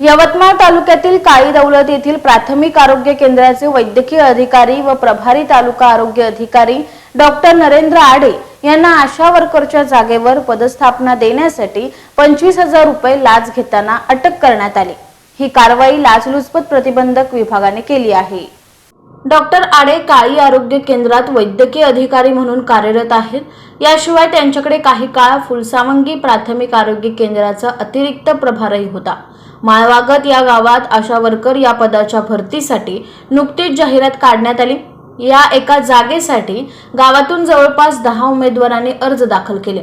यवतमाळ तालुक्यातील काळी दौलत येथील प्राथमिक आरोग्य केंद्राचे वैद्यकीय अधिकारी व प्रभारी तालुका आरोग्य अधिकारी डॉक्टर नरेंद्र आडे यांना आशा वर्करच्या जागेवर पदस्थापना देण्यासाठी पंचवीस हजार रुपये लाच घेताना अटक करण्यात आली. ही कारवाई लाचलुचपत प्रतिबंधक विभागाने केली आहे. डॉक्टर आडे काळी आरोग्य केंद्रात वैद्यकीय अधिकारी म्हणून कार्यरत आहेत. याशिवाय त्यांच्याकडे काही काळ फुलसावंगी प्राथमिक आरोग्य केंद्राचा अतिरिक्त प्रभारही होता. माळवागत या गावात आशा वर्कर या पदाच्या भरतीसाठी नुकतीच जाहिरात काढण्यात आली. या एका जागेसाठी गावातून जवळपास दहा उमेदवारांनी अर्ज दाखल केले.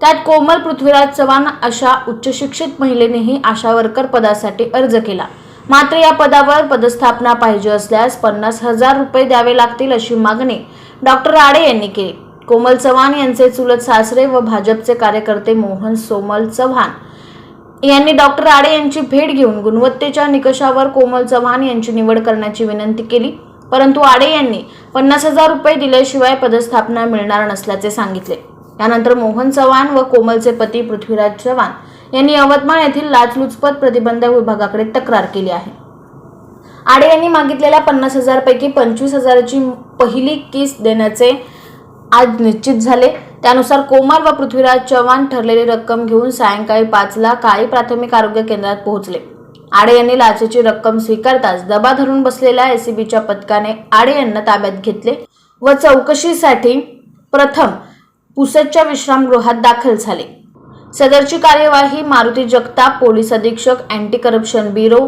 त्यात कोमल पृथ्वीराज चव्हाण अशा उच्चशिक्षित महिलेनेही आशा वर्कर पदासाठी अर्ज केला. मात्र या पदावर पदस्थापना पाहिजे असल्यास पन्नास हजार रुपये द्यावे लागतील अशी मागणी डॉक्टर राडे यांनी केली. कोमल चव्हाण यांचे चुलत सासरे व भाजपचे कार्यकर्ते मोहन सोमल चव्हाण यांनी डॉक्टर राडे यांची भेट घेऊन गुणवत्तेच्या निकषावर कोमल चव्हाण यांची निवड करण्याची विनंती केली. परंतु आडे यांनी पन्नास हजार रुपये दिल्याशिवाय पदस्थापना मिळणार नसल्याचे सांगितले. यानंतर मोहन चव्हाण व कोमलचे पती पृथ्वीराज चव्हाण यांनी यवतमाळ येथील लाचलुचपत प्रतिबंधक विभागाकडे तक्रार केली आहे. आडे यांनी मागितलेल्या पन्नास हजारपैकी पंचवीस हजाराची पहिली किस्त देण्याचे आज निश्चित झाले. त्यानुसार कोमार व पृथ्वीराज चव्हाण ठरलेली रक्कम घेऊन सायंकाळी पाचला काळी प्राथमिक आरोग्य केंद्रात पोहोचले. आडे यांनी लाचेची रक्कम स्वीकारताच दबा धरून बसलेल्या एसीबीच्या पथकाने आडे यांना ताब्यात घेतले व चौकशीसाठी प्रथम पुसदच्या विश्रामगृहात दाखल झाले. सदरची कार्यवाही मारुती जगताप पोलीस अधीक्षक अँटी करप्शन ब्युरो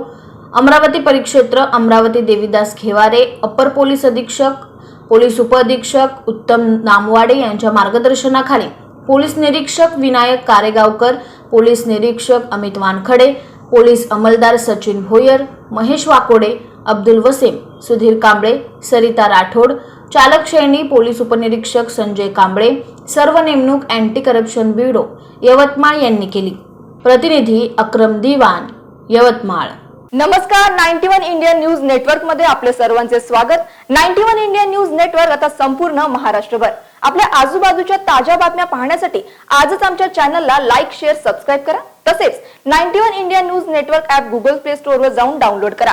अमरावती परिक्षेत्र अमरावती देवीदास घेवारे अपर पोलीस अधीक्षक पोलीस उपअधीक्षक उत्तम नामवाडे यांच्या मार्गदर्शनाखाली पोलीस निरीक्षक विनायक कारेगावकर पोलीस निरीक्षक अमित वानखडे पोलीस अंमलदार सचिन भोयर महेश वाकोडे अब्दुल वसीम सुधीर कांबळे सरिता राठोड चालक श्रेणी पोलीस उपनिरीक्षक संजय कांबळे सर्व नेमणूक अँटी करप्शन ब्युरो यवतमाळ यांनी केली. प्रतिनिधी अक्रम दिवान यवतमाळ. नमस्कार नाईन्टी वन इंडियन न्यूज नेटवर्कमध्ये आपले सर्वांचे स्वागत. Ninety one India news network आता संपूर्ण महाराष्ट्रभर. आपल्या आजूबाजूच्या ताज्या बातम्या पाहण्यासाठी आजच आमच्या चॅनलला लाईक शेअर सबस्क्राईब करा. तसेच ninety one India news network app Google play store वर जाऊन डाउनलोड करा.